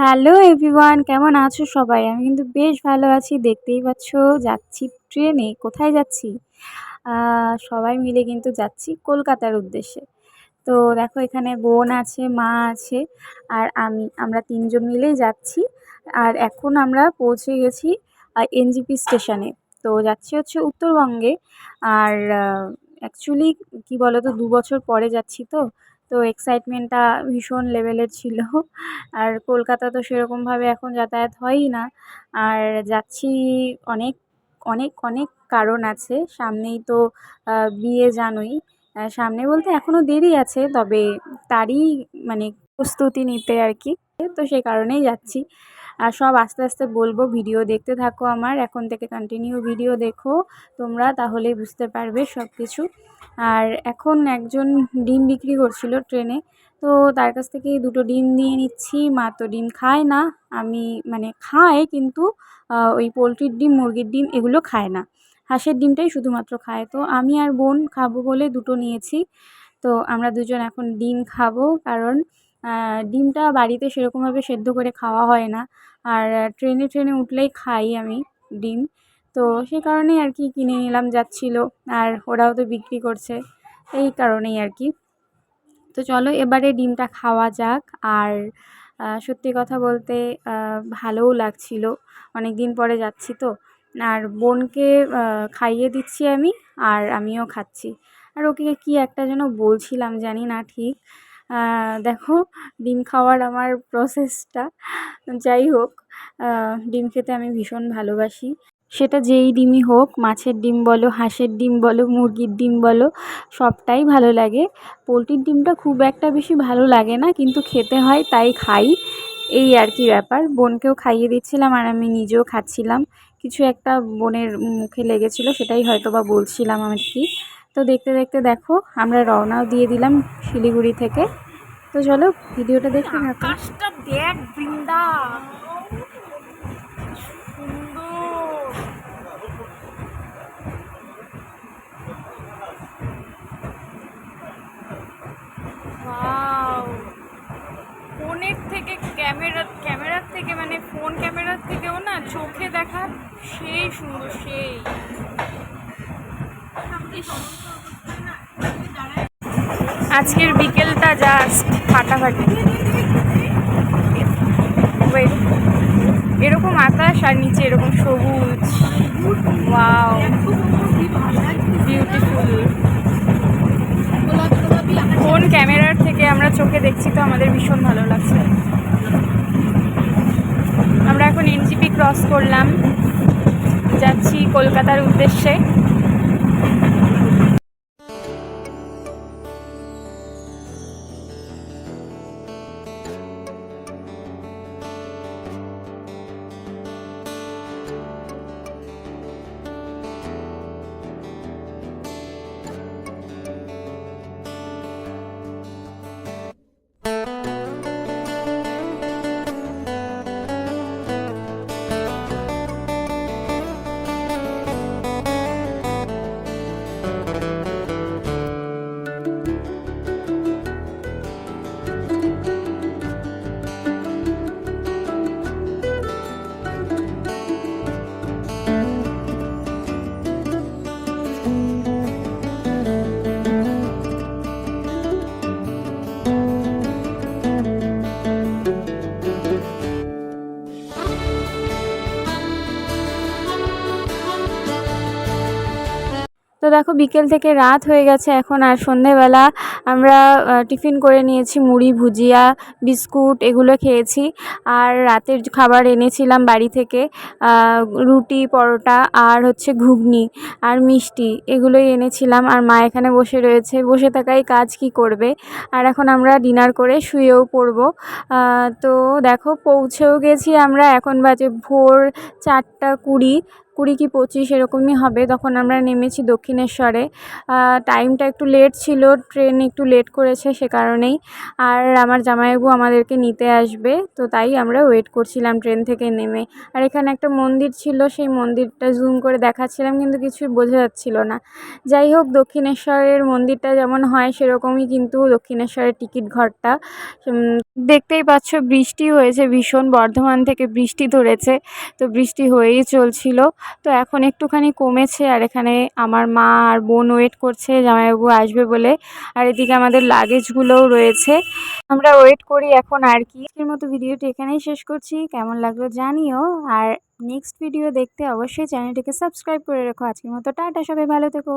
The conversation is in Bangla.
হ্যালো এভরিওয়ান, কেমন আছো সবাই? আমি কিন্তু বেশ ভালো আছি, দেখতেই পাচ্ছ যাচ্ছি ট্রেনে, কোথায় যাচ্ছি? সবাই মিলে কিন্তু যাচ্ছি কলকাতার উদ্দেশ্যে। তো দেখো এখানে বোন আছে, মা আছে, আর আমি, আমরা তিনজন মিলেই যাচ্ছি। আর এখন আমরা পৌঁছে গেছি এনজিপি স্টেশনে। তো যাচ্ছি হচ্ছে উত্তরবঙ্গে। আর অ্যাকচুয়ালি কী বলো তো দু বছর পরে যাচ্ছি তো। তো এক্সাইটমেন্টটা ভীষণ লেভেলের ছিল। আর কলকাতা তো সেরকমভাবে এখন যাতায়াত হয়ই না। আর যাচ্ছি অনেক অনেক অনেক কারণ আছে। সামনেই তো বিয়ে জানোই। সামনে বলতে এখনও দেরি আছে, তবে তারই মানে প্রস্তুতি নিতে আর কি। তো সেই কারণেই যাচ্ছি। আর সব আস্তে আস্তে বলব, ভিডিও দেখতে থাকো আমার, এখন থেকে কন্টিনিউ ভিডিও দেখো তোমরা তাহলেই বুঝতে পারবে সব কিছু আর এখন একজন ডিম বিক্রি করছিল ট্রেনে, তো তার কাছ থেকে দুটো ডিম নিয়ে নিচ্ছি, মা তো ডিম খায় না, আমি মানে খায় কিন্তু ওই পোলট্রির ডিম, মুরগির ডিম এগুলো খায় না। হাঁসের ডিমটাই শুধুমাত্র খায়, তো আমি আর বোন খাব বলে দুটো নিয়েছি, তো আমরা দুজন এখন ডিম খাব, কারণ ডিমটা বাড়িতে সেরকমভাবে সেদ্ধ করে খাওয়া হয় না। আর ট্রেনে ট্রেনে উঠলেই খাই আমি ডিম। তো সেই কারণেই আর কি কিনে নিলাম, যাচ্ছিল। আর ওরাও তো বিক্রি করছে, এই কারণেই আর কি। তো চলো এবারে ডিমটা খাওয়া যাক। আর সত্যি কথা বলতে ভালোও লাগছিল। অনেক দিন পরে যাচ্ছি তো। আর বোনকে খাইয়ে দিচ্ছি আমি, আর আমিও খাচ্ছি। আর ওকে কী একটা যেন বলছিলাম জানি না ঠিক। দেখো, ডিম খাওয়ার আমার প্রসেসটা যাই হোক ডিম খেতে আমি ভীষণ ভালোবাসি। সেটা যেই ডিমই হোক, মাছের ডিম বলো, হাঁসের ডিম বলো, মুরগির ডিম বলো, সবটাই ভালো লাগে। পোলট্রির ডিমটা খুব একটা বেশি ভালো লাগে না, কিন্তু খেতে হয়, তাই খাই। এই আর কি ব্যাপার। বোনকেও খাইয়ে দিচ্ছিলাম আর আমি নিজেও খাচ্ছিলাম। কিছু একটা বোনের মুখে লেগেছিলো, সেটাই হয়তো বা বলছিলাম আর কি। তো দেখতে দেখতে দেখো, আমরা রওনাও দিয়ে দিলাম শিলিগুড়ি থেকে। তো চলো ভিডিওটা দেখতে থাকো। দেখ বৃন্দা। ফোনের থেকে ক্যামেরা ক্যামেরার থেকে মানে ফোন ক্যামেরার থেকেও না চোখে দেখা সেই সুন্দর সেই। আজকের বিকেলটা জাস্ট ফাটাফাটি। এরকম আকাশ আর নিচে এরকম সবুজ। ওয়াও বিউটিফুল ফোন ক্যামেরার থেকে আমরা চোখে দেখছি তো আমাদের ভীষণ ভালো লাগছে। আমরা এখন এনজিপি ক্রস করলাম। যাচ্ছি কলকাতার উদ্দেশ্যে। তো দেখো বিকেল থেকে রাত হয়ে গেছে এখন, আর সন্ধেবেলা আমরা টিফিন করে নিয়েছি, মুড়ি, ভুজিয়া, বিস্কুট এগুলো খেয়েছি। আর রাতের খাবার এনেছিলাম বাড়ি থেকে রুটি, পরোটা আর হচ্ছে ঘুগনি আর মিষ্টি এগুলোই এনেছিলাম। আর মা এখানে বসে রয়েছে, বসে থাকাই কাজ কি করবে। আর এখন আমরা ডিনার করে শুয়েও পড়ব। তো দেখো পৌঁছেও গেছি আমরা, এখন বাজে ভোর চারটা কুড়ি। কুড়ি কি পঁচিশ এরকমই হবে। তখন আমরা নেমেছি দক্ষিণেশ্বরে। টাইমটা একটু লেট ছিল ট্রেন একটু লেট করেছে সে কারণেই। আর আমার জামাইবাবু আমাদেরকে নিতে আসবে, তো তাই আমরা ওয়েট করছিলাম ট্রেন থেকে নেমে। আর এখানে একটা মন্দির ছিল, সেই মন্দিরটা জুম করে দেখাচ্ছিলাম, কিন্তু কিছুই বোঝা যাচ্ছিল না। যাই হোক, দক্ষিণেশ্বরের মন্দিরটা যেমন হয়, সেরকমই কিন্তু দক্ষিণেশ্বরের টিকিট ঘরটা। দেখতেই পাচ্ছ, বৃষ্টি হয়েছে ভীষণ, বর্ধমান থেকে বৃষ্টি ধরেছে, তো বৃষ্টি হয়েই চলছিল। তো এখন একটুখানি কমেছে আর এখানে আমার মা আর বোন ওয়েট করছে, জামাইবাবু আসবে বলে। আর এদিকে আমাদের লাগেজগুলোও রয়েছে। আমরা ওয়েট করি এখন আর কি। আজকের মতো ভিডিওটি এখানেই শেষ করছি। কেমন লাগল জানিও। আর নেক্সট ভিডিও দেখতে অবশ্যই চ্যানেলটিকে সাবস্ক্রাইব করে রেখো। আজকের মতো টাটা, সবাই ভালো থেকো।